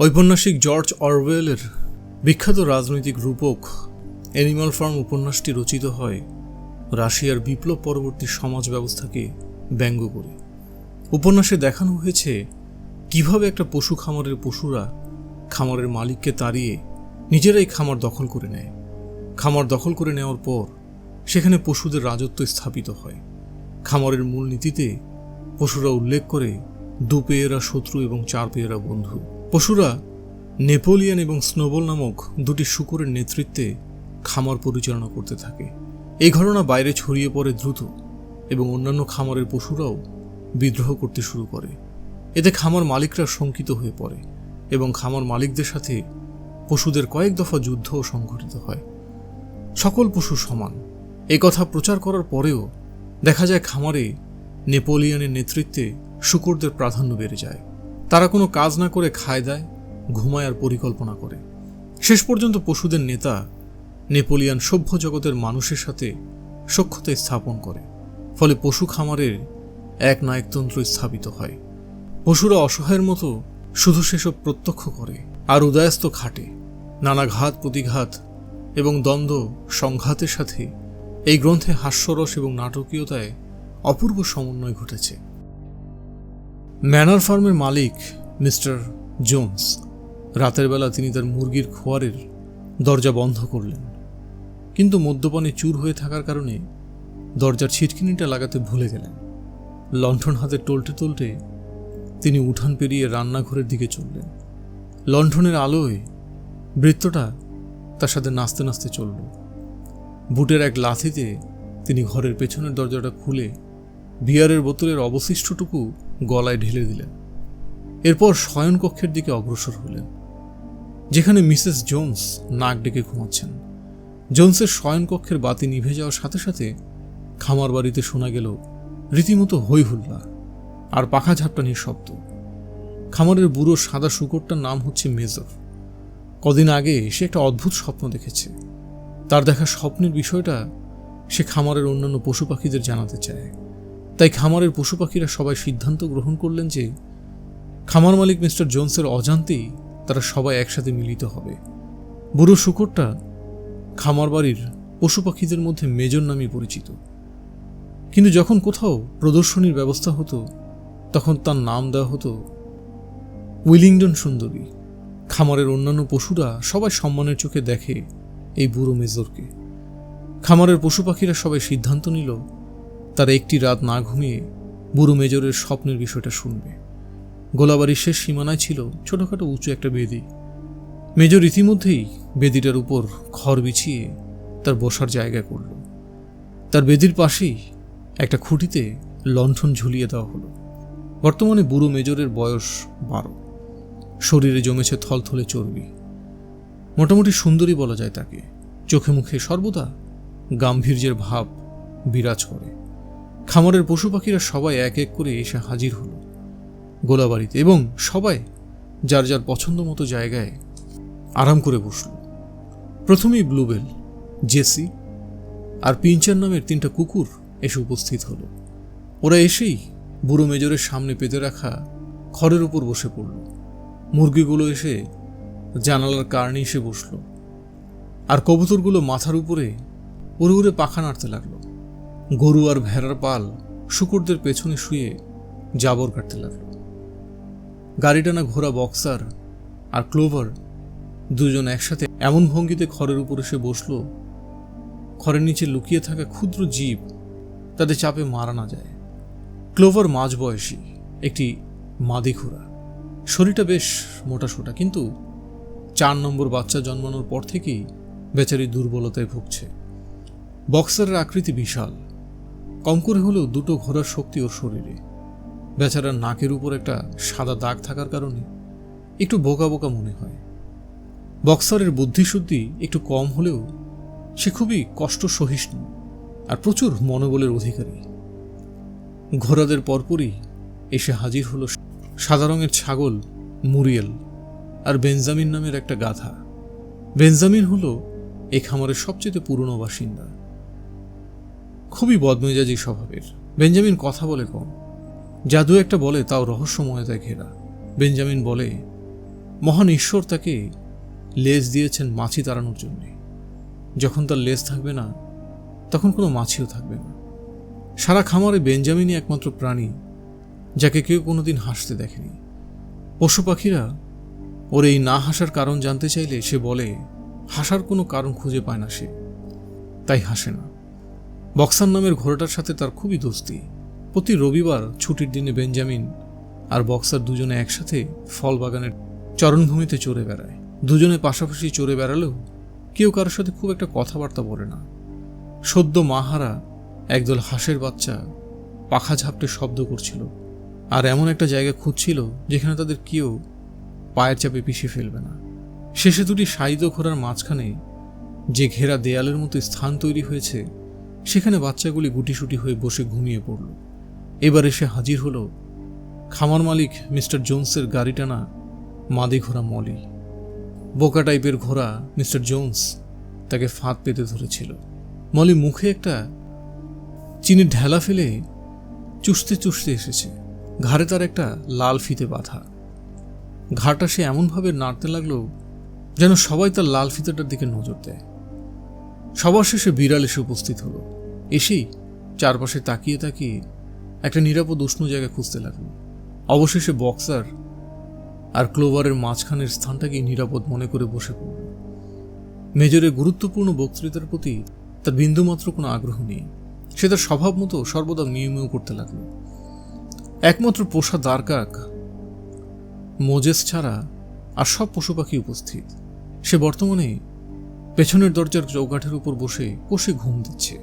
ঔপন্যাসিক জর্জ অরওয়েলের বিখ্যাত রাজনৈতিক রূপক অ্যানিমাল ফার্ম উপন্যাসটি রচিত হয় রাশিয়ার বিপ্লব পরবর্তী সমাজ ব্যবস্থাকে ব্যঙ্গ করে। উপন্যাসে দেখানো হয়েছে কীভাবে একটা পশু খামারের পশুরা খামারের মালিককে তাড়িয়ে নিজেরাই খামার দখল করে নেয়। খামার দখল করে নেওয়ার পর সেখানে পশুদের রাজত্ব স্থাপিত হয়। খামারের মূলনীতিতে পশুরা উল্লেখ করে দু পেয়েরা শত্রু এবং চার পেয়েরা বন্ধু। পশুরা নেপোলিয়ান এবং স্নোবল নামক দুটি শুকুরের নেতৃত্বে খামার পরিচালনা করতে থাকে। এই ঘটনা বাইরে ছড়িয়ে পড়ে দ্রুত এবং অন্যান্য খামারের পশুরাও বিদ্রোহ করতে শুরু করে। এতে খামার মালিকরা শঙ্কিত হয়ে পড়ে এবং খামার মালিকদের সাথে পশুদের কয়েক দফা যুদ্ধও সংঘটিত হয়। সকল পশু সমান। এই কথা প্রচার করার পরেও দেখা যায় খামারে নেপোলিয়ানের নেতৃত্বে শুকরদের প্রাধান্য বেড়ে যায়। তারা কোনো কাজ না করে খায় দেয়, ঘুমায় আর পরিকল্পনা করে। শেষ পর্যন্ত পশুদের নেতা নেপোলিয়ান সভ্য জগতের মানুষের সাথে সক্ষতা স্থাপন করে, ফলে পশু খামারের এক নায়কতন্ত্র স্থাপিত হয়। পশুরা অসহায়ের মতো শুধু সেসব প্রত্যক্ষ করে, আর উদয়াস্ত খাটে। নানা ঘাত প্রতিঘাত এবং দ্বন্দ্ব সংঘাতের সাথে এই গ্রন্থে হাস্যরস এবং নাটকীয়তায় অপূর্ব সমন্বয় ঘটেছে। ম্যানার ফার্মের মালিক মিস্টার জোন্স। রাতের বেলা তিনি তার মুরগির খোয়ারের দরজা বন্ধ করলেন। কিন্তু মদ্যপানে চুর হয়ে থাকার কারণে দরজার ছিটকিনিটা লাগাতে ভুলে গেলেন। লণ্ঠন হাতে টলটে টলটে তিনি উঠান পেরিয়ে রান্নাঘরের দিকে চললেন। লণ্ঠনের আলোয় বৃত্তটা তার সাথে নাচতে নাচতে চলল। বুটের এক লাথিতে তিনি ঘরের পেছনের দরজাটা খুলে বিয়ারের বোতলের অবশিষ্টটুকু গলায় ঢেলে দিলেন। এরপর শয়নকক্ষের দিকে অগ্রসর হলেন, যেখানে মিসেস জোন্স নাক ডেকে ঘুমাচ্ছেন। জোন্সের শয়নকক্ষের বাতি নিভে যাওয়ার সাথে সাথে খামার বাড়িতে শোনা গেল রীতিমতো হই হুল্লা আর পাখা ঝাপটানির শব্দ। খামারের বুড়ো সাদা শুকরটার নাম হচ্ছে মেজর। কদিন আগে সে একটা অদ্ভুত স্বপ্ন দেখেছে। তার দেখা স্বপ্নের বিষয়টা সে খামারের অন্যান্য পশু পাখিদের জানাতে চায়। তাই খামারের পশু পাখিরা সবাই সিদ্ধান্ত গ্রহণ করলেন যে খামার মালিক মিস্টার জোন্সের অজান্তেই তারা সবাই একসাথে মিলিত হবে। বুড়ো শুকরটা খামার বাড়ির পশু পাখিদের মধ্যে মেজর নামে পরিচিত। কিন্তু যখন কোথাও প্রদর্শনীর ব্যবস্থা হতো, তখন তার নাম দেওয়া হতো উইলিংডন সুন্দরী। খামারের অন্যান্য পশুরা সবাই সম্মানের চোখে দেখে এই বুড়ো মেজরকে। খামারের পশু পাখিরা সবাই সিদ্ধান্ত নিল তারা একটি রাত না ঘুমিয়ে বুড়ো মেজরের স্বপ্নের বিষয়টা শুনবে। গোলাবাড়ির শেষ সীমানায় ছিল ছোটখাটো উঁচু একটা বেদি। মেজর ইতিমধ্যেই বেদিটার উপর খড় বিছিয়ে তার বসার জায়গা করল। তার বেদির পাশেই একটা খুঁটিতে লণ্ঠন ঝুলিয়ে দেওয়া হলো। বর্তমানে বুড়ো মেজরের বয়স বারো। শরীরে জমেছে থলথলে চর্বি। মোটামুটি সুন্দরী বলা যায় তাকে। চোখে মুখে সর্বদা গাম্ভীর্যের ভাব বিরাজ করে। খামারের পশু পাখিরা সবাই এক এক করে এসে হাজির হলো। গোলাবাড়িতে এবং সবাই যার যার পছন্দ মতো জায়গায় আরাম করে বসল। প্রথমেই ব্লুবেল, জেসি আর পিঞ্চার নামের তিনটা কুকুর এসে উপস্থিত হলো। ওরা এসেই বুড়ো মেজরের সামনে পেতে রাখা খড়ের উপর বসে পড়ল। মুরগিগুলো এসে জানালার কারণে এসে বসল। আর কবুতরগুলো মাথার উপরে উড়ে উড়ে পাখা নাড়তে লাগল। গরু আর ভেড়ার পাল শুকুরদের পেছনে শুয়ে জাবর কাটতে লাগল। গাড়ি টানা ঘোড়া, বক্সার আর ক্লোভার দুজন একসাথে এমন ভঙ্গিতে খড়ের উপর এসে বসল, খড়ের নিচে লুকিয়ে থাকা ক্ষুদ্র জীব তাদের চাপে মারা না যায়। ক্লোভার মাঝ বয়সী, একটি মাদি ঘোড়া। শরীরটা বেশ মোটাসোটা কিন্তু চার নম্বর বাচ্চা জন্মানোর পর থেকেই বেচারি দুর্বলতায় ভুগছে। বক্সারের আকৃতি বিশাল। কম করে হলেও দুটো ঘোড়ার শক্তি ওর শরীরে। বেচারার নাকের উপর একটা সাদা দাগ থাকার কারণে একটু বোকা বোকা মনে হয়। বক্সারের বুদ্ধিশুদ্ধি একটু কম হলেও সে খুবই কষ্ট সহিষ্ণু আর প্রচুর মনোবলের অধিকারী। ঘোড়াদের পরপরই এসে হাজির হলো সাদা রঙের ছাগল মুরিয়েল আর বেঞ্জামিন নামের একটা গাধা। বেঞ্জামিন হলো এই খামারের সবচেয়ে পুরনো বাসিন্দা। খুবই বদমেজাজি স্বভাবের। বেঞ্জামিন কথা বলে কম। জাদু একটা বলে, তাও রহস্যময়তায় ঘেরা। বেঞ্জামিন বলে, মহান ঈশ্বর তাকে লেজ দিয়েছেন মাছি তাড়ানোর জন্যে। যখন তার লেজ থাকবে না, তখন কোনো মাছিও থাকবে না। সারা খামারে বেঞ্জামিনই একমাত্র প্রাণী, যাকে কেউ কোনোদিন হাসতে দেখেনি। পশু পাখিরা ওর এই না হাসার কারণ জানতে চাইলে সে বলে, হাসার কোনো কারণ খুঁজে পায় না সে। তাই হাসে না। বক্সার নামের ঘোড়াটার সাথে তার খুবই দোস্তি। প্রতি রবিবার ছুটির দিনে বেঞ্জামিন আর বক্সার দুজনে একসাথে ফল বাগানের চরণভূমিতে চড়ে বেড়ায়। দুজনে পাশাপাশি চড়ে বেড়ালেও কেউ কারোর সাথে খুব একটা কথাবার্তা বলে না। সদ্য মাহারা একদল হাঁসের বাচ্চা পাখা ঝাপটে শব্দ করছিল আর এমন একটা জায়গা খুঁজছিল যেখানে তাদের কেউ পায়ের চাপে পিষে ফেলবে না। শেষে দুটি সাইদ ঘোড়ার মাঝখানে যে ঘেরা দেয়ালের মতো স্থান তৈরি হয়েছে সেখানে বাচ্চাগুলি গুটিসুটি হয়ে বসে ঘুমিয়ে পড়ল। এবার এসে হাজির হলো খামার মালিক মিস্টার জোন্সের গাড়ি টানা মাদি ঘোড়া মলি। বোকা টাইপের ঘোড়া মিস্টার জোন্স তাকে ফাঁদ পেতে ধরেছিল। মলি মুখে একটা চিনির ঢেলা ফেলে চুষতে চুষতে এসেছে। ঘাড়ে তার একটা লাল ফিতে বাঁধা। ঘাড়টা সে এমনভাবে নাড়তে লাগল যেন সবাই তার লাল ফিতেটার দিকে নজর দেয়। সবার শেষে বিড়াল এসে উপস্থিত হলো। এসেই চারপাশে তাকিয়ে তাকিয়ে একটা নিরাপদ উষ্ণ জায়গা খুঁজতে লাগল। অবশেষে বক্সার আর ক্লোভারের মাঝখানের স্থানটাকে নিরাপদ মনে করে বসে পড়ল। মেজরের গুরুত্বপূর্ণ বক্তৃতার প্রতি তার বিন্দুমাত্র কোনো আগ্রহ নেই। সে তার স্বভাব মতো সর্বদা মিউ মিউ করতে লাগল। একমাত্র পোষা দ্বারকাক মোজেস ছাড়া আর সব পশু পাখি উপস্থিত। সে বর্তমানে পেছনের দরজার চৌকাঠের উপর বসে কষে ঘুম দিচ্ছে।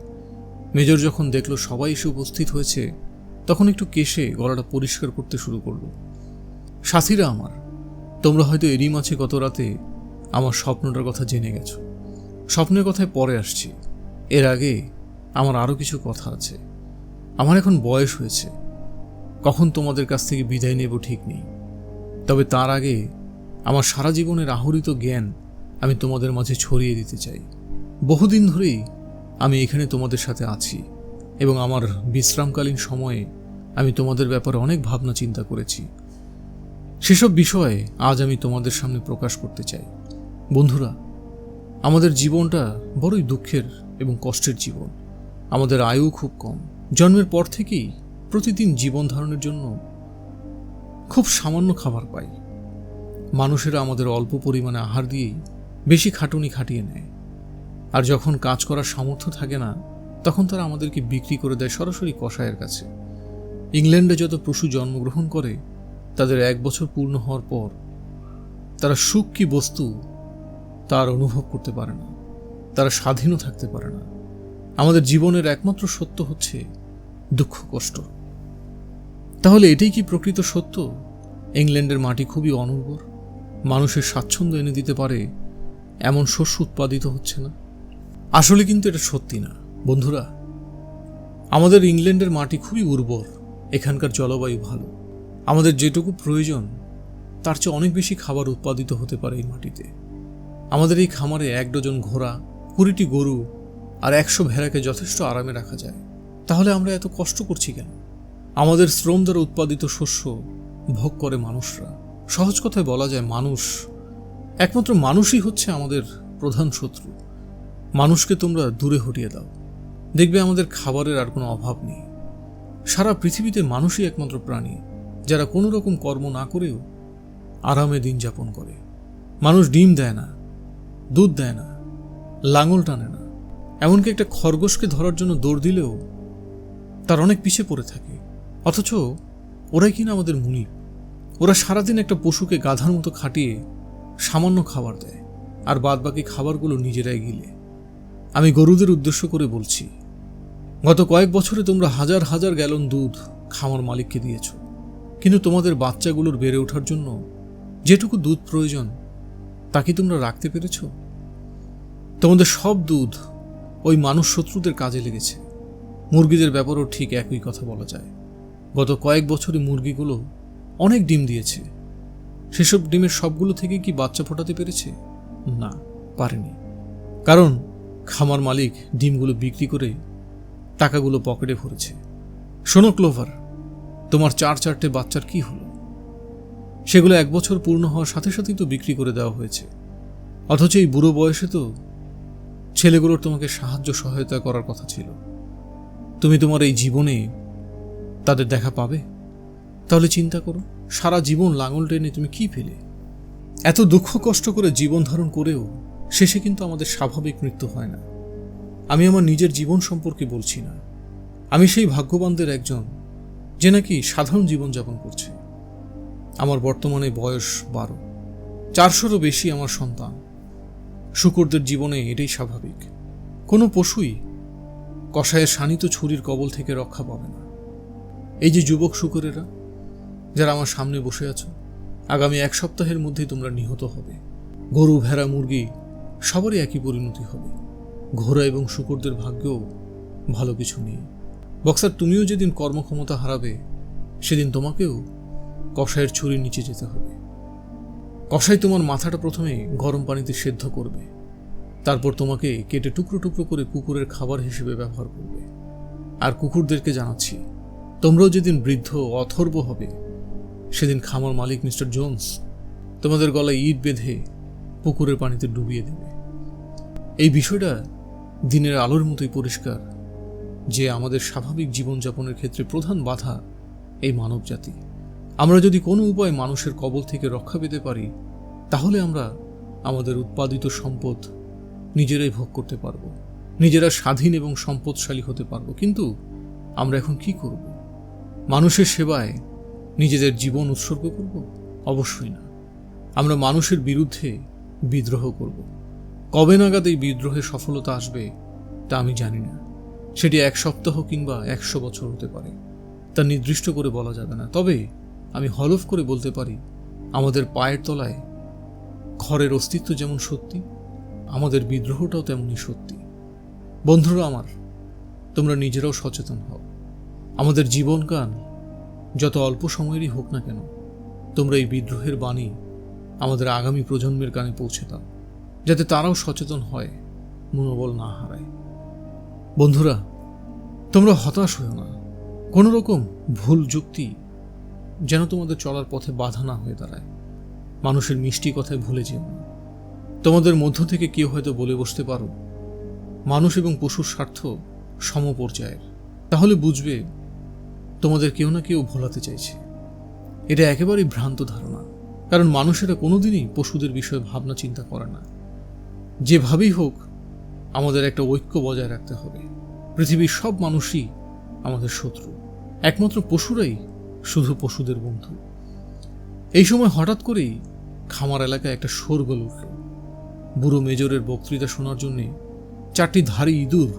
মেজর যখন দেখল সবাই এসে উপস্থিত হয়েছে, তখন একটু কেশে গলাটা পরিষ্কার করতে শুরু করল। সাথীরা আমার, তোমরা হয়তো এরই মাঝে গত রাতে আমার স্বপ্নটার কথা জেনে গেছো। স্বপ্নের কথায় পরে আসছি। এর আগে আমার আরও কিছু কথা আছে। আমার এখন বয়স হয়েছে। কখন তোমাদের কাছ থেকে বিদায় নেব ঠিক নেই। তবে তার আগে আমার সারা জীবনের আহরিত জ্ঞান আমি তোমাদের মাঝে ছড়িয়ে দিতে চাই। বহুদিন ধরেই আমি এখানে তোমাদের সাথে আছি এবং আমার বিশ্রামকালীন সময়ে আমি তোমাদের ব্যাপারে অনেক ভাবনা চিন্তা করেছি। সেসব বিষয়ে আজ আমি তোমাদের সামনে প্রকাশ করতে চাই। বন্ধুরা, আমাদের জীবনটা বড়ই দুঃখের এবং কষ্টের জীবন। আমাদের আয়ু খুব কম। জন্মের পর থেকেই প্রতিদিন জীবন ধারণের জন্য খুব সামান্য খাবার পাই। মানুষেরা আমাদের অল্প পরিমাণে আহার দিয়েই বেশি খাটুনি খাটিয়ে নেয়। আর যখন কাজ করার সামর্থ্য থাকে না, তখন তারা আমাদেরকে বিক্রি করে দেয় সরাসরি কষায়ের কাছে। ইংল্যান্ডে যত পশু জন্মগ্রহণ করে, তাদের এক বছর পূর্ণ হওয়ার পর, তারা সুখ কি বস্তু তার অনুভব করতে পারে না। তারা স্বাধীনও থাকতে পারে না। আমাদের জীবনের একমাত্র সত্য হচ্ছে দুঃখ, কষ্ট। তাহলে এটাই কি প্রকৃত সত্য? ইংল্যান্ডের মাটি খুবই অনুর্বর মানুষের স্বাচ্ছন্দ্য এনে দিতে পারে, এমন শস্য উৎপাদিত হচ্ছে না। আসলে কিন্তু এটা সত্যি না। বন্ধুরা, আমাদের ইংল্যান্ডের মাটি খুবই উর্বর, এখানকার জলবায়ু ভালো। আমাদের যেটুকু প্রয়োজন, তার চেয়ে অনেক বেশি খাবার উৎপাদিত হতে পারে এই মাটিতে। আমাদের এই খামারে এক ডজন ঘোড়া, কুড়িটি গরু আর একশো ভেড়াকে যথেষ্ট আরামে রাখা যায়। তাহলে আমরা এত কষ্ট করছি কেন? আমাদের শ্রম দ্বারা উৎপাদিত শস্য ভোগ করে মানুষরা। সহজ কথায় বলা যায় মানুষ, একমাত্র মানুষই হচ্ছে আমাদের প্রধান শত্রু। মানুষকে তোমরা দূরে হটিয়ে দাও। দেখবে আমাদের খাবারের আর কোনো অভাব নেই। সারা পৃথিবীতে মানুষই একমাত্র প্রাণী, যারা কোনো রকম কর্ম না করেও আরামে দিন যাপন করে। মানুষ ডিম দেয় না, দুধ দেয় না, লাঙল টানে না। এমনকি একটা খরগোশকে ধরার জন্য দৌড় দিলেও তার অনেক পিছে পড়ে থাকে। অথচ ওরাই কিনা আমাদের মুনি ওরা সারাদিন একটা পশুকে গাধার মতো খাটিয়ে সামান্য খাবার দেয়, আর বাদবাকি খাবারগুলো নিজেরাই গিলে। আমি গরুদের উদ্দেশ্য করে বলছি, গত কয়েক বছরে তোমরা হাজার হাজার গ্যালন দুধ খামার মালিককে দিয়েছ, কিন্তু তোমাদের বাচ্চাগুলোর বেড়ে ওঠার জন্য যেটুকু দুধ প্রয়োজন, তা কি তোমরা রাখতে পেরেছ? তোমাদের সব দুধ ওই মানুষ শত্রুদের কাজে লেগেছে। মুরগিদের ব্যাপারেও ঠিক একই কথা বলা যায়। গত কয়েক বছরে মুরগিগুলো অনেক ডিম দিয়েছে। সেসব ডিমের সবগুলো থেকে কি বাচ্চা ফোটাতে পেরেছে? না, পারেনি। কারণ খামার মালিক ডিমগুলো বিক্রি করে টাকাগুলো পকেটে ভরেছে। শোনো, ক্লোভার, তোমার চার চারটে বাচ্চার কি হলো? সেগুলো এক বছর পূর্ণ হওয়ার সাথে সাথেই তো বিক্রি করে দেওয়া হয়েছে। অথচ এই বুড়ো বয়সে তো ছেলেগুলোর তোমাকে সাহায্য সহায়তা করার কথা ছিল। তুমি তোমার এই জীবনে তাদের দেখা পাবে? তাহলে চিন্তা করো, সারা জীবন লাঙল টেনে তুমি কি পেলে? এত দুঃখ কষ্ট করে জীবন ধারণ করেও শেষে কিন্তু আমাদের স্বাভাবিক মৃত্যু হয় না। আমি আমার নিজের জীবন সম্পর্কে বলছি না। আমি সেই ভাগ্যবানদের একজন যে নাকি সাধারণ জীবনযাপন করছে। আমার বর্তমানে বয়স বারো। চারশোরও বেশি আমার সন্তান। শুকরদের জীবনে এটাই স্বাভাবিক। কোনো পশুই কষায়ের শানিত ছুরির কবল থেকে রক্ষা পাবে না। এই যে যুবক শুকুরেরা, যারা আমার সামনে বসে আছো, আগামী এক সপ্তাহের মধ্যেই তোমরা নিহত হবে। গরু, ভেড়া, মুরগি সবারই একই পরিণতি হবে। ঘোড়া এবং শুকরদের ভাগ্যেও ভালো কিছু নেই। বক্সার, তুমিও যেদিন কর্মক্ষমতা হারাবে, সেদিন তোমাকেও কষায়ের ছুরির নিচে যেতে হবে। কষাই তোমার মাথাটা প্রথমে গরম পানিতে সেদ্ধ করবে। তারপর তোমাকে কেটে টুকরো টুকরো করে কুকুরের খাবার হিসেবে ব্যবহার করবে। আর কুকুরদেরকে জানাচ্ছি, তোমরাও যেদিন বৃদ্ধ অথর্ব হবে, সেদিন খামার মালিক মিস্টার জোন্স তোমাদের গলায় ইট বেঁধে পুকুরের পানিতে ডুবিয়ে দেবে। এই বিষয়টা দিনের আলোর মতোই পরিষ্কার, যে আমাদের স্বাভাবিক জীবনযাপনের ক্ষেত্রে প্রধান বাধা এই মানব জাতি আমরা যদি কোনো উপায়ে মানুষের কবল থেকে রক্ষা পেতে পারি, তাহলে আমরা আমাদের উৎপাদিত সম্পদ নিজেরাই ভোগ করতে পারব। নিজেরা স্বাধীন এবং সম্পদশালী হতে পারব। কিন্তু আমরা এখন কি করব? মানুষের সেবায় নিজেদের জীবন উৎসর্গ করব? অবশ্যই না। আমরা মানুষের বিরুদ্ধে বিদ্রোহ করব। কবে নাগাদ এই বিদ্রোহে সফলতা আসবে, তা আমি জানি না। সেটি এক সপ্তাহ কিংবা একশো বছর হতে পারে। তা নির্দিষ্ট করে বলা যাবে না। তবে আমি হলফ করে বলতে পারি, আমাদের পায়ের তলায় ঘরের অস্তিত্ব যেমন সত্যি, আমাদের বিদ্রোহটাও তেমনই সত্যি। বন্ধুরা আমার, তোমরা নিজেরাও সচেতন হও। আমাদের জীবন জীবনকাল যত অল্প সময়েরই হোক না কেন, তোমরা এই বিদ্রোহের বাণী আমাদের আগামী প্রজন্মের কানে পৌঁছে দাও। যাতে তারাও সচেতন হয়, মনোবল না হারায়। বন্ধুরা, তোমরা হতাশ হও না। কোনো রকম ভুল যুক্তি যেন তোমাদের চলার পথে বাধা না হয়ে দাঁড়ায়। মানুষের মিষ্টি কথায় ভুলে যেও না। তোমাদের মধ্য থেকে কেউ হয়তো বলে বসতে পারো, মানুষ এবং পশুর স্বার্থ সমপর্যায়ের। তাহলে বুঝবে, তোমাদের কেউ না কেউ ভোলাতে চাইছে। এটা একেবারেই ভ্রান্ত ধারণা, কারণ মানুষেরা কোনোদিনই পশুদের বিষয়ে ভাবনা চিন্তা করে না। যেভাবেই হোক, আমাদের একটা ঐক্য বজায় রাখতে হবে। পৃথিবীর সব মানুষই আমাদের শত্রু। একমাত্র পশুরাই শুধু পশুদের বন্ধু। এই সময় হঠাৎ করেই খামার এলাকায় একটা শোরগোল উঠল। বুড়ো মেজরের বক্তৃতা শোনার জন্যে চারটি ধারি ইঁদুর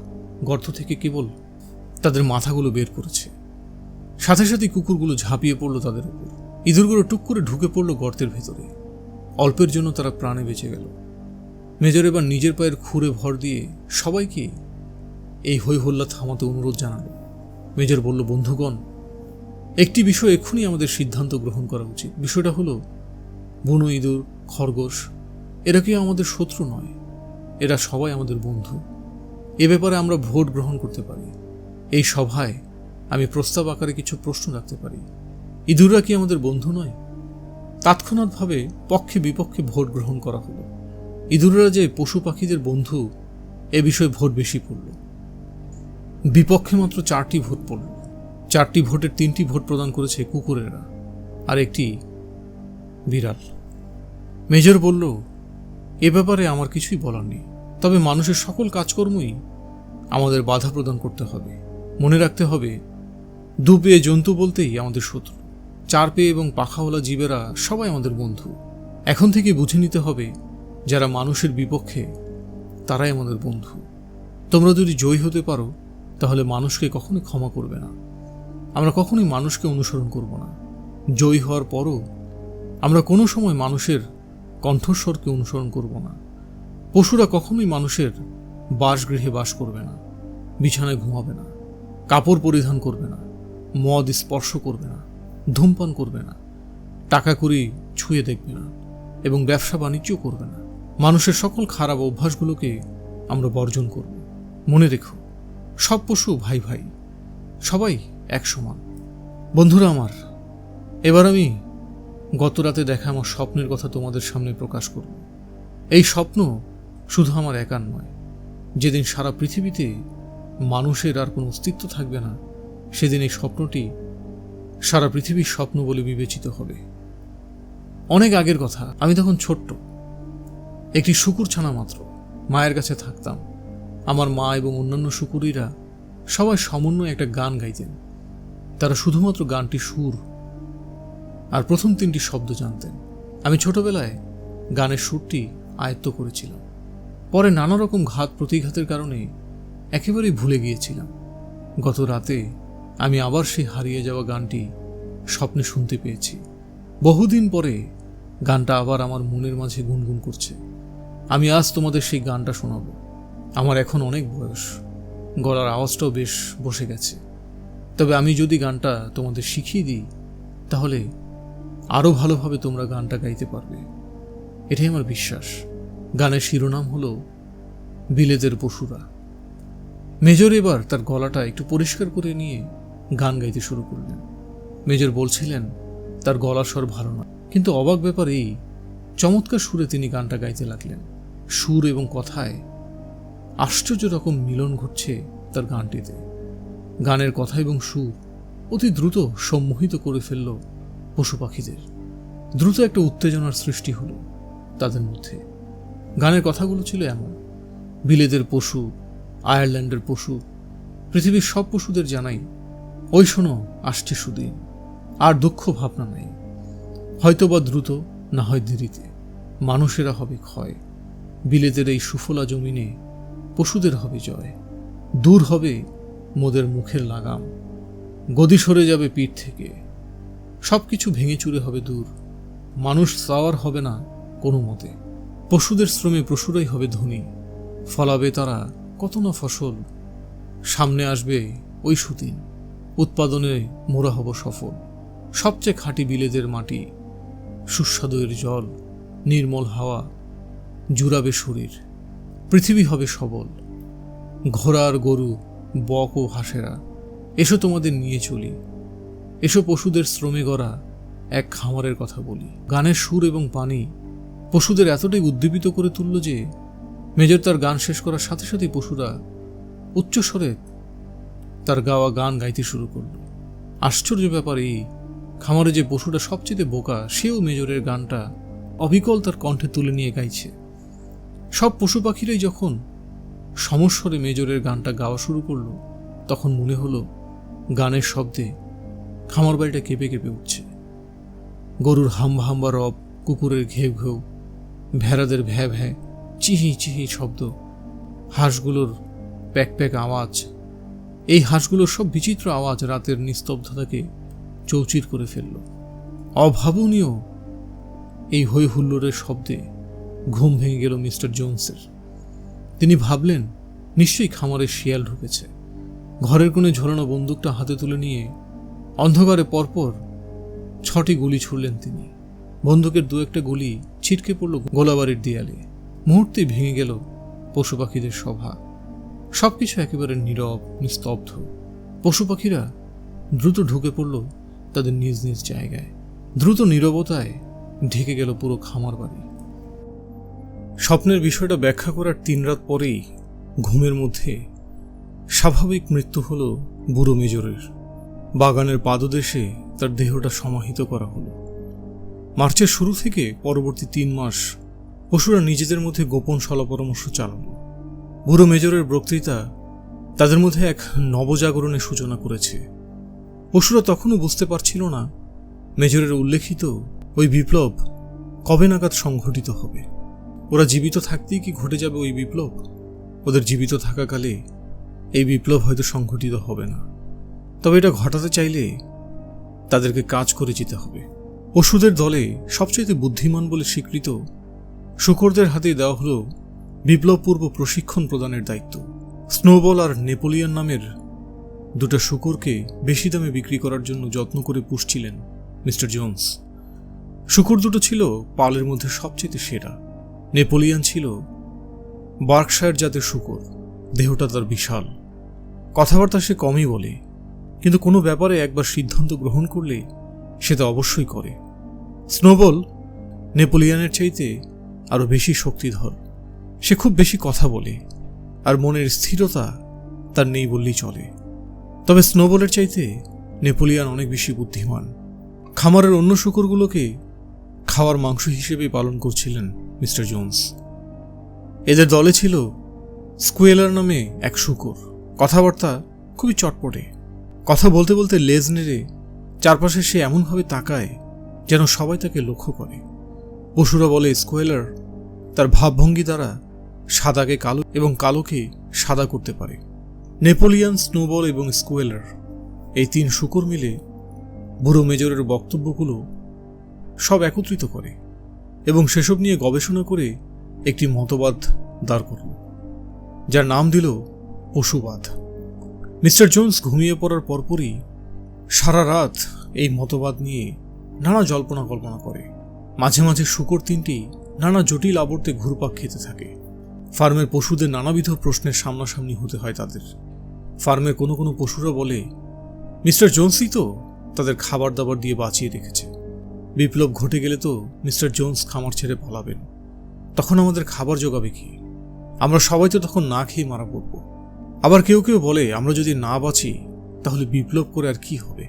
গর্ত থেকে কেবল তাদের মাথাগুলো বের করেছে। সাথে সাথে কুকুরগুলো ঝাঁপিয়ে পড়ল তাদের উপর। ইঁদুরগুলো টুক করে ঢুকে পড়ল গর্তের ভেতরে। অল্পের জন্য তারা প্রাণে বেঁচে গেল। মেজর এবার নিজের পায়ের খুঁড়ে ভর দিয়ে সবাইকে এই হই হল্লা থামাতে অনুরোধ জানালো। মেজর বলল, বন্ধুগণ, একটি বিষয় এক্ষুনি আমাদের সিদ্ধান্ত গ্রহণ করা উচিত। বিষয়টা হলো, বুনো ইঁদুর, খরগোশ, এরা কি আমাদের শত্রু নয়। এরা সবাই আমাদের বন্ধু। এ ব্যাপারে আমরা ভোট গ্রহণ করতে পারি। এই সভায় আমি প্রস্তাব আকারে কিছু প্রশ্ন রাখতে পারি। ইঁদুররা কি আমাদের বন্ধু নয়? তাৎক্ষণাৎভাবে পক্ষে বিপক্ষে ভোট গ্রহণ করা হলো। ইঁদুররা যে পশু পাখিদের বন্ধু, এ বিষয়ে ভোট বেশি পড়ল। বিপক্ষে মাত্র চারটি ভোট পড়ল। চারটি ভোটের তিনটি ভোট প্রদান করেছে কুকুরেরা, আর একটি বিড়াল। মেজর বলল, এ ব্যাপারে আমার কিছুই বলার নেই। তবে মানুষের সকল কাজকর্মই আমাদের বাধা প্রদান করতে হবে। মনে রাখতে হবে, দু পেয়ে জন্তু বলতেই আমাদের শত্রু। চার পেয়ে এবং পাখাওয়ালা জীবেরা সবাই আমাদের বন্ধু। এখন থেকে বুঝে নিতে হবে যারা মানুষের বিপক্ষে, তারাই আমাদের বন্ধু। তোমরা যদি জয়ী হতে পারো, তাহলে মানুষকে কখনোই ক্ষমা করবে না। আমরা কখনোই মানুষকে অনুসরণ করব না। জয়ী হওয়ার পরও আমরা কোনো সময় মানুষের কণ্ঠস্বরকে অনুসরণ করব না। পশুরা কখনোই মানুষের বাসগৃহে বাস করবে না, বিছানায় ঘুমাবে না, কাপড় পরিধান করবে না, মদ স্পর্শ করবে না, ধূমপান করবে না, টাকা করি ছুঁয়ে দেখবে না, এবং ব্যবসা বাণিজ্য করবে না। মানুষের সকল খারাপ অভ্যাসগুলোকে আমরা বর্জন করব। মনে রেখো, সব পশু ভাই ভাই, সবাই এক সমান। বন্ধুরা আমার, এবার আমি গত রাতে দেখা আমার স্বপ্নের কথা তোমাদের সামনে প্রকাশ করব। এই স্বপ্ন শুধু আমার একার নয়, যেদিন সারা পৃথিবীতে মানুষের আর কোনো অস্তিত্ব থাকবে না, সেদিন এই স্বপ্নটি সারা পৃথিবীর স্বপ্ন বলে বিবেচিত হবে। অনেক আগের কথা, আমি তখন ছোট্ট একটি শুকুর ছানা মাত্র। মায়ের কাছে থাকতাম। আমার মা এবং অন্যান্য শুকুরিরা সবাই সমন্বয়ে একটা গান গাইতেন। তারা শুধুমাত্র গানটি সুর আর প্রথম তিনটি শব্দ জানতেন। আমি ছোটবেলায় গানের সুরটি আয়ত্ত করেছিলাম। পরে নানা রকম ঘাত প্রতিঘাতের কারণে একেবারেই ভুলে গিয়েছিলাম। গত রাতে আমি আবার সেই হারিয়ে যাওয়া গানটি স্বপ্নে শুনতে পেয়েছি। বহুদিন পরে গানটা আবার আমার মনের মাঝে গুনগুন করছে। আমি আজ তোমাদের সেই গানটা শোনাবো। আমার এখন অনেক বয়স। গলার আওয়াজটাও বেশ বসে গেছে। তবে আমি যদি গানটা তোমাদের শিখিয়ে দিই, তাহলে আরও ভালোভাবে তোমরা গানটা গাইতে পারবে। এটাই আমার বিশ্বাস। গানের শিরোনাম হলো, বিলেদের পশুরা। মেজর এবার তার গলাটা একটু পরিষ্কার করে নিয়ে গান গাইতে শুরু করলেন। মেজর বলছিলেন, তার গলা স্বর ভালো না কিন্তু অবাক ব্যাপার এই, চমৎকার সুরে তিনি গানটা গাইতে লাগলেন। সুর এবং কথায় আশ্চর্য রকম মিলন ঘটছে তার গানটিতে। গানের কথা এবং সুর অতি দ্রুত সম্মোহিত করে ফেলল পশু পাখিদের। দ্রুত একটা উত্তেজনার সৃষ্টি হলো তাদের মধ্যে। গানের কথাগুলো ছিল এমন। বিলেদের পশু, আয়ারল্যান্ডের পশু, পৃথিবীর সব পশুদের জানাই, ওই শোনো, আসছে সুদিন। আর দুঃখ ভাবনা নেই। হয়তোবা দ্রুত, না হয় দেরিতে। মানুষেরা হবে ক্ষয়। বিলেতের এই সুফলা জমিনে পশুদের হবে জয়, দূর হবে মোদের মুখের লাগাম। গদি সরে যাবে পিঠ থেকে সব কিছু ভেঙে চুরে হবে দূর। মানুষ সাওয়ার হবে না কোনো মতে, পশুদের শ্রমে পশুরাই হবে ধনী। ফলাবে তারা কত না ফসল, সামনে আসবে ওই সুদিন উৎপাদনে মোরা হব সফল। সবচেয়ে খাঁটি বিলেদের মাটি, সুস্বাদু এর জল, নির্মল হাওয়া জুড়াবে শরীর, পৃথিবী হবে সবল। ঘোড়ার গরু, বক ও হাঁসেরা, এসো তোমাদের নিয়ে চলি। এসো পশুদের শ্রমে গড়া, এক খামারের কথা বলি। গানের সুর এবং পানি পশুদের এতটাই উদ্দীপিত করে তুলল যে, মেজর তার গান শেষ করার সাথে সাথেই পশুরা উচ্চস্বরে তার গাওয়া গান গাইতে শুরু করল। আশ্চর্য ব্যাপার এই, খামারে যে পশুটা সবচেয়ে বোকা, সেও মেজরের গানটা অবিকল তার কণ্ঠে তুলে নিয়ে গাইছে। সব পশু পাখিরাই যখন সমস্বরে মেজরের গানটা গাওয়া শুরু করল, তখন মনে হলো গানের শব্দে খামার বাড়িটা কেঁপে কেঁপে উঠছে। গরুর হাম্বা হাম্বা রব, কুকুরের ঘেউ ঘেউ, ভেড়াদের ভ্যা ভ্যা, চিহি চিহি শব্দ, হাঁসগুলোর প্যাক প্যাক আওয়াজ। এই হাঁসগুলোর সব বিচিত্র আওয়াজ রাতের নিস্তব্ধতাকে চৌচির করে ফেলল। অভাবনীয় এই হৈ হুল্লোড়ের শব্দে ঘুম ভেঙে গেল মিস্টার জোনসের। তিনি ভাবলেন, নিশ্চয়ই খামারে শিয়াল ঢুকেছে। ঘরের কোণে ঝোলানো বন্দুকটা হাতে তুলে নিয়ে অন্ধকারে পরপর ছটি গুলি ছুড়লেন তিনি। বন্দুকের দু একটা গুলি ছিটকে পড়ল গোলাবাড়ির দেয়ালে। মুহূর্তে ভেঙে গেল পশু পাখিদের সভা সবকিছু একেবারে নীরব, নিস্তব্ধ। পশু পাখিরা দ্রুত ঢুকে পড়ল তাদের নিজ নিজ জায়গায়। দ্রুত নীরবতায় ঢেকে গেল পুরো খামার বাড়ি। স্বপ্নের বিষয়টা ব্যাখ্যা করার তিন রাত পরেই ঘুমের মধ্যে স্বাভাবিক মৃত্যু হল বুড়ো মেজরের। বাগানের পাদদেশে তার দেহটা সমাহিত করা হলো। মার্চের শুরু থেকে পরবর্তী তিন মাস পশুরা নিজেদের মধ্যে গোপন সলা পরামর্শ চালালো। বুড়ো মেজরের বক্তৃতা তাদের মধ্যে এক নবজাগরণের সূচনা করেছে। পশুরা তখনও বুঝতে পারছিল না মেজরের উল্লেখিত ওই বিপ্লব কবে নাগাদ সংঘটিত হবে। ওরা জীবিত থাকতেই কি ঘটে যাবে ওই বিপ্লব? ওদের জীবিত থাকাকালে এই বিপ্লব হয়তো সংঘটিত হবে না। তবে এটা ঘটাতে চাইলে তাদেরকে কাজ করে যেতে হবে। পশুদের দলে সবচাইতে বুদ্ধিমান বলে স্বীকৃত শুকরদের হাতে দেওয়া হলো বিপ্লবপূর্ব প্রশিক্ষণ প্রদানের দায়িত্ব। স্নোবল আর নেপোলিয়ান নামের দুটো শুকরকে বেশি দামে বিক্রি করার জন্য যত্ন করে পুষছিলেন মিস্টার জোন্স। শুকর দুটো ছিল পালের মধ্যে সবচেয়ে সেরা। নেপোলিয়ান ছিল বার্কশায়ার জাতের শুকর, দেহটা তার বিশাল। কথাবার্তা সে কমই বলে, কিন্তু কোনো ব্যাপারে একবার সিদ্ধান্ত গ্রহণ করলে সে তা অবশ্যই করে। স্নোবল নেপোলিয়ানের চাইতে আরও বেশি শক্তিধর। সে খুব বেশি কথা বলে, আর মনের স্থিরতা তার নেই বললেই চলে। তবে স্নোবলের চাইতে নেপোলিয়ান অনেক বেশি বুদ্ধিমান। খামারের অন্য শুকরগুলোকে খাওয়ার মাংস হিসেবে পালন করছিলেন মিস্টার জোন্স। এদের দলে ছিল স্কুয়েলার নামে এক শুকর। কথাবার্তা খুবই চটপটে। কথা বলতে বলতে লেজ নেড়ে চারপাশে সে এমনভাবে তাকায় যেন সবাই তাকে লক্ষ্য করে। পশুরা বলে, স্কোয়েলার তার ভাবভঙ্গি দ্বারা সাদাকে কালো এবং কালোকে সাদা করতে পারে। নেপোলিয়ান স্নোবল এবং স্কোয়েলার এই তিন শুকর মিলে বুড়ো মেজরের বক্তব্যগুলো সব একত্রিত করে এবং সেসব নিয়ে গবেষণা করে একটি মতবাদ দাঁড় করল, যার নাম দিল পশুবাদ। মিস্টার জোন্স ঘুমিয়ে পড়ার পরপরই সারা রাত এই মতবাদ নিয়ে নানা জল্পনা কল্পনা করে। মাঝে মাঝে শুকর তিনটি নানা জটিল আবর্তে ঘুরপাক খেতে থাকে। ফার্মের পশুদের নানাবিধ প্রশ্নের সামনাসামনি হতে হয় তাদের। ফার্মের কোনো কোনো পশুরা বলে, মিস্টার জোন্সই তো তাদের খাবার দাবার দিয়ে বাঁচিয়ে রেখেছে। বিপ্লব ঘটে গেলে তো মিস্টার জোন্স খামার ছেড়ে পালাবেন। তখন আমাদের খাবার জোগাবে কি? আমরা সবাই তো তখন না খেয়ে মারা পড়ব। আবার কেউ কেউ বলে, আমরা যদি না বাঁচি, তাহলে বিপ্লব করে আর কি হবে?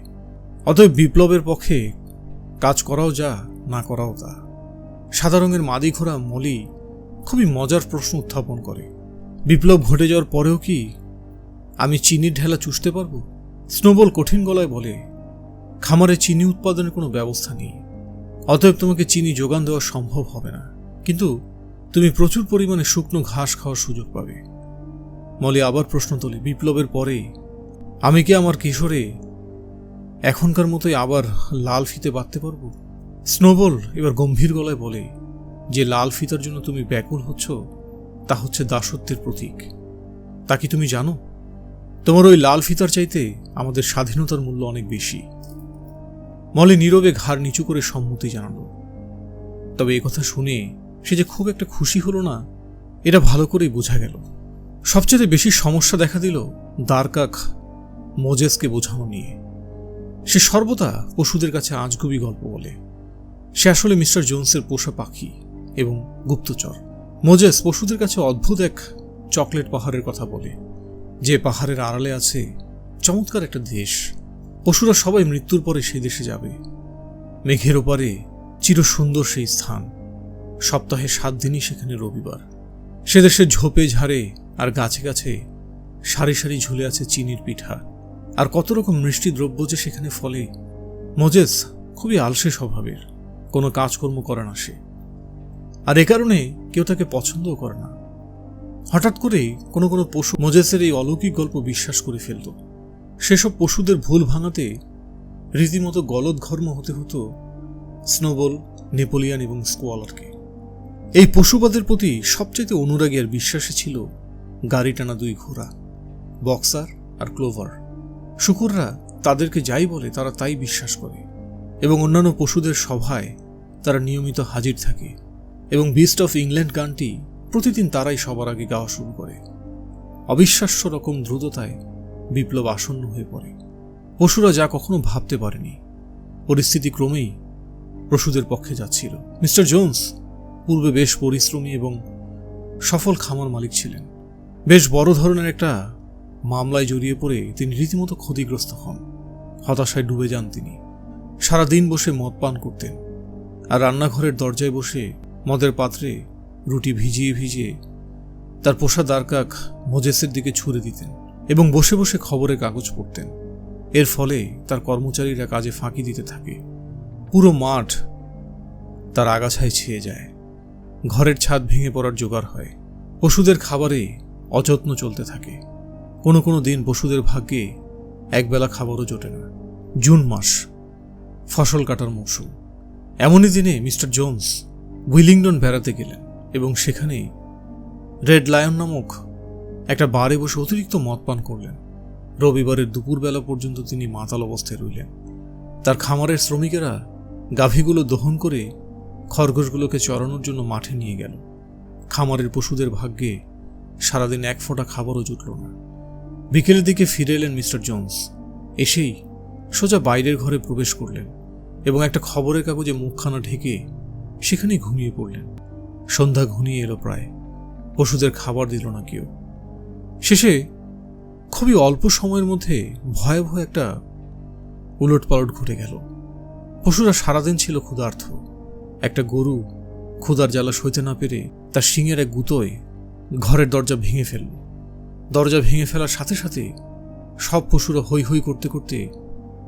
অতএব বিপ্লবের পক্ষে কাজ করাও যা, না করাও তা। সাদা রঙের মাদি ঘোড়া মলি খুবই মজার প্রশ্ন উত্থাপন করে। বিপ্লব ঘটে যাওয়ার পরেও কি আমি চিনির ঢেলা চুষতে পারব? স্নোবল কঠিন গলায় বলে, খামারে চিনি উৎপাদনের কোনো ব্যবস্থা নেই। অতএব তোমাকে চিনি যোগান দেওয়া সম্ভব হবে না। কিন্তু তুমি প্রচুর পরিমাণে শুকনো ঘাস খাওয়ার সুযোগ পাবে। মলি আবার প্রশ্ন তোলে, বিপ্লবের পরে আমি কি আমার কিশোরে এখনকার মতোই আবার লাল ফিতে বাঁধতে পারব? স্নোবল এবার গম্ভীর গলায় বলে, যে লাল ফিতার জন্য তুমি ব্যাকুল হচ্ছ, তা হচ্ছে দাসত্বের প্রতীক। তা কি তুমি জানো? তোমার ওই লাল ফিতার চাইতে আমাদের স্বাধীনতার মূল্য অনেক বেশি। মলে নীরবে ঘাড় নিচু করে সম্মতি জানালো। তবে কথা শুনে সে যে খুব একটা খুশি হলো না, এটা ভালো করেই বোঝা গেল। সবচেয়ে বেশি সমস্যা দেখা দিল দ্বারকাক মোজেসকে বোঝানো নিয়ে। সে সর্বদা পশুদের কাছে আজগুবি গল্প বলে। সে আসলে মিস্টার জোন্সের পোষা পাখি এবং গুপ্তচর। মোজেস পশুদের কাছে অদ্ভুত এক চকলেট পাহাড়ের কথা বলে। যে পাহাড়ের আড়ালে আছে চমৎকার একটা দেশ। পশুরা সবাই মৃত্যুর পরে সেই দেশে যাবে। মেঘের ওপারে চিরসুন্দর সেই স্থান। সপ্তাহে সাত দিনই সেখানে রবিবার। সে দেশে ঝোপে ঝাড়ে আর গাছে গাছে সারি সারি ঝুলে আছে চিনির পিঠা। আর কত রকম মিষ্টি দ্রব্য যে সেখানে ফলে। মোজেস খুবই আলসে স্বভাবের, কোনো কাজকর্ম করে না সে। আর এ কারণে কেউ তাকে পছন্দও করে না। হঠাৎ করেই কোনো কোনো পশু মোজেসের এই অলৌকিক গল্প বিশ্বাস করে ফেলত। সেসব পশুদের ভুল ভাঙাতে রীতিমতো গলদঘর্ম হতে হতো স্নোবল, নেপোলিয়ান এবং স্কোয়ালারকে। এই পশুবাদের প্রতি সবচেয়ে অনুরাগী আর বিশ্বাসী ছিল গাড়ি টানা দুই ঘোড়া, বক্সার আর ক্লোভার। শুকুররা তাদেরকে যাই বলে তারা তাই বিশ্বাস করে এবং অন্যান্য পশুদের সভায় তারা নিয়মিত হাজির থাকে এবং বিস্ট অফ ইংল্যান্ড গানটি প্রতিদিন তারাই সবার আগে গাওয়া শুরু করে। অবিশ্বাস্য রকম দ্রুততায় বিপ্লব আসন্ন হয়ে পড়ে। পশুরা যা কখনো ভাবতে পারেনি। পরিস্থিতি ক্রমেই পশুদের পক্ষে যাচ্ছিল। মিস্টার জোন্স পূর্বে বেশ পরিশ্রমী এবং সফল খামার মালিক ছিলেন। বেশ বড় ধরনের একটা মামলায় জড়িয়ে পড়ে তিনি রীতিমতো ক্ষতিগ্রস্ত হন। হতাশায় ডুবে যান তিনি। সারা দিন বসে মদ পান করতেন আর রান্নাঘরের দরজায় বসে মদের পাত্রে রুটি ভিজিয়ে ভিজিয়ে তার পোষা দ্বারকাক মোজেসের দিকে ছুড়ে দিতেন। এবং বসে বসে খবরের কাগজ পড়তেন। এর ফলে তার কর্মচারীরা কাজে ফাঁকি দিতে থাকে। পুরো মাঠ তার আগাছায় ছেয়ে যায়। ঘরের ছাদ ভেঙে পড়ার জোগাড় হয়। পশুদের খাবারে অযত্ন চলতে থাকে। কোনো কোনো দিন পশুদের ভাগ্যে একবেলা খাবারও জোটে না। জুন মাস, ফসল কাটার মৌসুম। এমনই দিনে মিস্টার জোন্স উইলিংডন বেড়াতে গেলেন এবং সেখানেই রেড লায়ন নামক একটা বারে বসে অতিরিক্ত মদ পান করলেন। রবিবারের দুপুরবেলা পর্যন্ত তিনি মাতাল অবস্থায় রইলেন। তার খামারের শ্রমিকেরা গাভীগুলো দহন করে খরগোশগুলোকে চড়ানোর জন্য মাঠে নিয়ে গেল। খামারের পশুদের ভাগ্যে সারাদিন এক ফোঁটা খাবারও জুটল না। বিকেলের দিকে ফিরে এলেন মিস্টার জোন্স। এসেই সোজা বাইরের ঘরে প্রবেশ করলেন এবং একটা খবরের কাগজে মুখখানা ঢেকে সেখানে ঘুমিয়ে পড়লেন। সন্ধ্যা ঘনিয়ে এলো প্রায়। পশুদের খাবার দিল না কেউ। শেষে খুবই অল্প সময়ের মধ্যে ভয়াবহ একটা উলট পালট ঘটে গেল। পশুরা সারাদিন ছিল ক্ষুধার্থ। একটা গরু ক্ষুধার জ্বালা সইতে না পেরে তার শিঙের এক গুতোয় ঘরের দরজা ভেঙে ফেলল। দরজা ভেঙে ফেলার সাথে সাথে সব পশুরা হৈ হৈ করতে করতে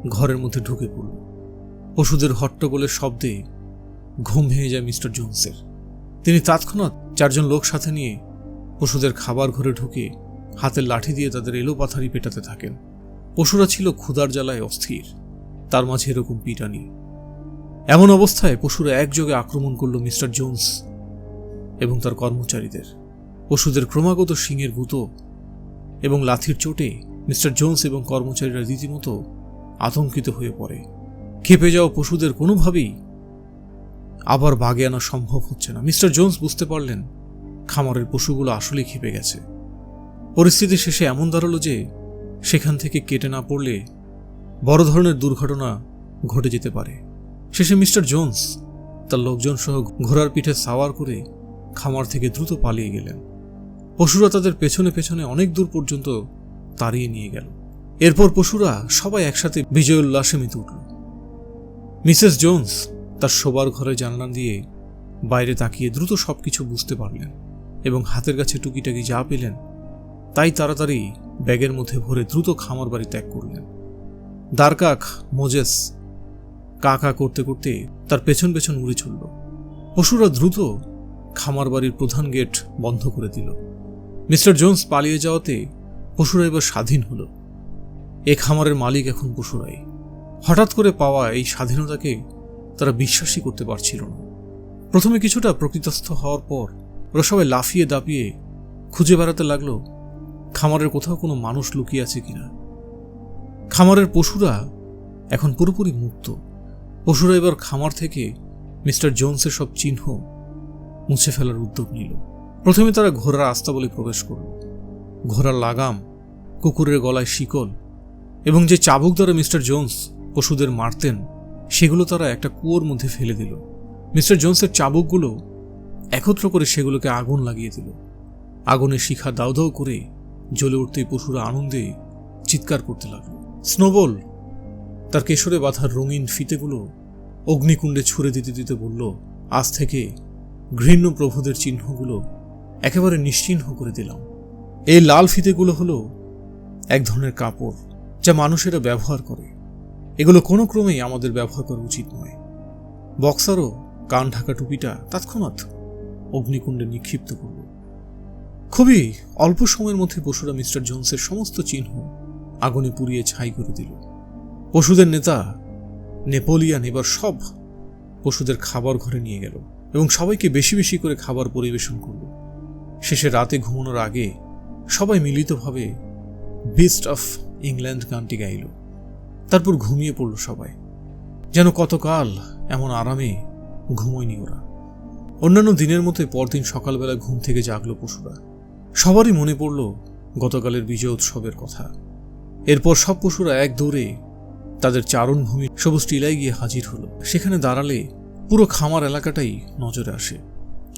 ঘরের মধ্যে ঢুকে পড়ল। পশুদের হট্টগোলের শব্দে ঘুম ভেঙে যায় মিস্টার জোনসের। তিনি তৎক্ষণাৎ চারজন লোক সাথে নিয়ে পশুদের খাবার ঘরে ঢুকে হাতের লাঠি দিয়ে তাদের এলোপাথারি পেটাতে থাকেন। পশুরা ছিল ক্ষুধার জ্বালায় অস্থির। তার মাঝে এরকম পিটানি। এমন অবস্থায় পশুরা একযোগে আক্রমণ করল মিস্টার জোন্স এবং তার কর্মচারীদের। পশুদের ক্রমাগত শিঙের গুঁতো এবং লাথির চোটে মিস্টার জোন্স এবং কর্মচারীরা রীতিমতো আতঙ্কিত হয়ে পড়ে। খেপে যাওয়া পশুদের কোনোভাবেই আবার বাগে আনা সম্ভব হচ্ছে না। মিস্টার জোন্স বুঝতে পারলেন খামারের পশুগুলো আসলেই খেপে গেছে। পরিস্থিতি শেষে এমন দাঁড়াল যে সেখান থেকে কেটে না পড়লে বড় ধরনের দুর্ঘটনা ঘটে যেতে পারে। শেষে মিস্টার জোন্স তার লোকজন সহ ঘোড়ার পিঠে সাওয়ার করে খামার থেকে দ্রুত পালিয়ে গেলেন। পশুরা তাদের পেছনে পেছনে অনেক দূর পর্যন্ত তাড়িয়ে নিয়ে গেল। এরপর পশুরা সবাই একসাথে বিজয় উল্লাসে মেতে উঠল। মিসেস জোন্স তার শোবার ঘরে জানলা দিয়ে বাইরে তাকিয়ে দ্রুত সবকিছু বুঝতে পারলেন এবং হাতের কাছে টুকিটাকি যা পেলেন তাই তাড়াতাড়ি ব্যাগের মধ্যে ভরে দ্রুত খামার বাড়ি ত্যাগ করলেন। দ্বারকাক মোজেস, কাকা করতে করতে তার পেছন পেছন উড়ে চলল। পশুরা দ্রুত খামার বাড়ির প্রধান গেট বন্ধ করে দিল। মিস্টার জোন্স পালিয়ে যাওয়াতে পশুরা এবার স্বাধীন হলো। এ খামারের মালিক এখন পশুরাই। হঠাৎ করে পাওয়া এই স্বাধীনতাকে তারা বিশ্বাসই করতে পারছিল না। প্রথমে কিছুটা প্রকৃতস্থ হওয়ার পর ওরা সবাই লাফিয়ে দাপিয়ে খুঁজে বেড়াতে লাগল খামারের কোথাও কোনো মানুষ লুকিয়ে আছে কিনা? খামারের পশুরা এখন পুরোপুরি মুক্ত। পশুরা এবার খামার থেকে মিস্টার জোন্সের সব চিহ্ন মুছে ফেলার উদ্যোগ নিল। প্রথমে তারা ঘোড়ার আস্তা বলে প্রবেশ করল। ঘোড়ার লাগাম, কুকুরের গলায় শিকল এবং যে চাবুক দ্বারা মিস্টার জোন্স পশুদের মারতেন, সেগুলো তারা একটা কুয়োর মধ্যে ফেলে দিল। মিস্টার জোন্সের চাবুকগুলো একত্র করে সেগুলোকে আগুন লাগিয়ে দিল। আগুনের শিখা দাউ দাউ করে জ্বলে উঠতেই পশুরা আনন্দে চিৎকার করতে লাগল। স্নোবল, তার কেশরে বাঁধার রঙিন ফিতেগুলো অগ্নিকুণ্ডে ছুড়ে দিতে দিতে বলল, আজ থেকে ঘৃণ্য প্রভুদের চিহ্নগুলো একেবারে নিশ্চিহ্ন করে দিলাম। এই লাল ফিতেগুলো হলো এক ধরনের কাপড় যা মানুষেরা ব্যবহার করে। এগুলো কোনো ক্রমেই আমাদের ব্যবহার করা উচিত নয়। বক্সারও কান ঢাকা টুপিটা তৎক্ষণাৎ অগ্নিকুণ্ডে নিক্ষিপ্ত করল। খুবই অল্প সময়ের মধ্যে পশুরা মিস্টার জোন্সের সমস্ত চিহ্ন আগুনে পুড়িয়ে ছাই করে দিল। পশুদের নেতা নেপোলিয়ান এবার সব পশুদের খাবার ঘরে নিয়ে গেল এবং সবাইকে বেশি বেশি করে খাবার পরিবেশন করল। শেষে রাতে ঘুমানোর আগে সবাই মিলিতভাবে বিস্ট অফ ইংল্যান্ড গানটি গাইল। তারপর ঘুমিয়ে পড়ল সবাই। যেন কতকাল এমন আরামে ঘুমোয়নি ওরা। অন্যান্য দিনের মতো পরদিন সকালবেলা ঘুম থেকে জাগলো পশুরা। সবারই মনে পড়ল গতকালের বিজয় উৎসবের কথা। এরপর সব পশুরা এক দৌড়ে তাদের চারণভূমি সবুজ টিলায় গিয়ে হাজির হলো। সেখানে দাঁড়ালে পুরো খামার এলাকাটাই নজরে আসে।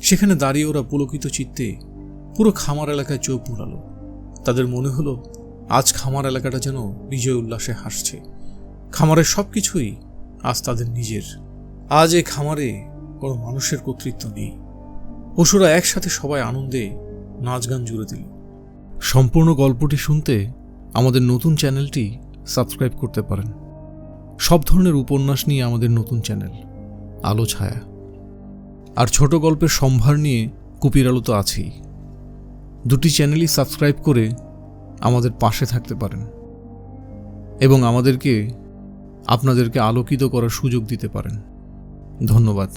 সেখানে দাঁড়িয়ে ওরা পুলকিত চিত্তে পুরো খামার এলাকায় চোখ বুলালো। তাদের মনে হলো, আজ খামার এলাকাটা যেন বিজয় উল্লাসে হাসছে। খামারের সব কিছুই আজ তাদের নিজের। আজ এ খামারে কোনো মানুষের কর্তৃত্ব নেই। পশুরা একসাথে সবাই আনন্দে নাচ গান জুড়ে দিল। সম্পূর্ণ গল্পটি শুনতে আমাদের নতুন চ্যানেলটি সাবস্ক্রাইব করতে পারেন। সব ধরনের উপন্যাস নিয়ে আমাদের নতুন চ্যানেল, আলো ছায়া। আর ছোট গল্পের সম্ভার নিয়ে কুপির আলো তো আছেই। দুটি চ্যানেলই সাবস্ক্রাইব করে আমাদের পাশে থাকতে পারেন এবং আমাদেরকে, আপনাদেরকে আলোকিত করার সুযোগ দিতে পারেন। ধন্যবাদ।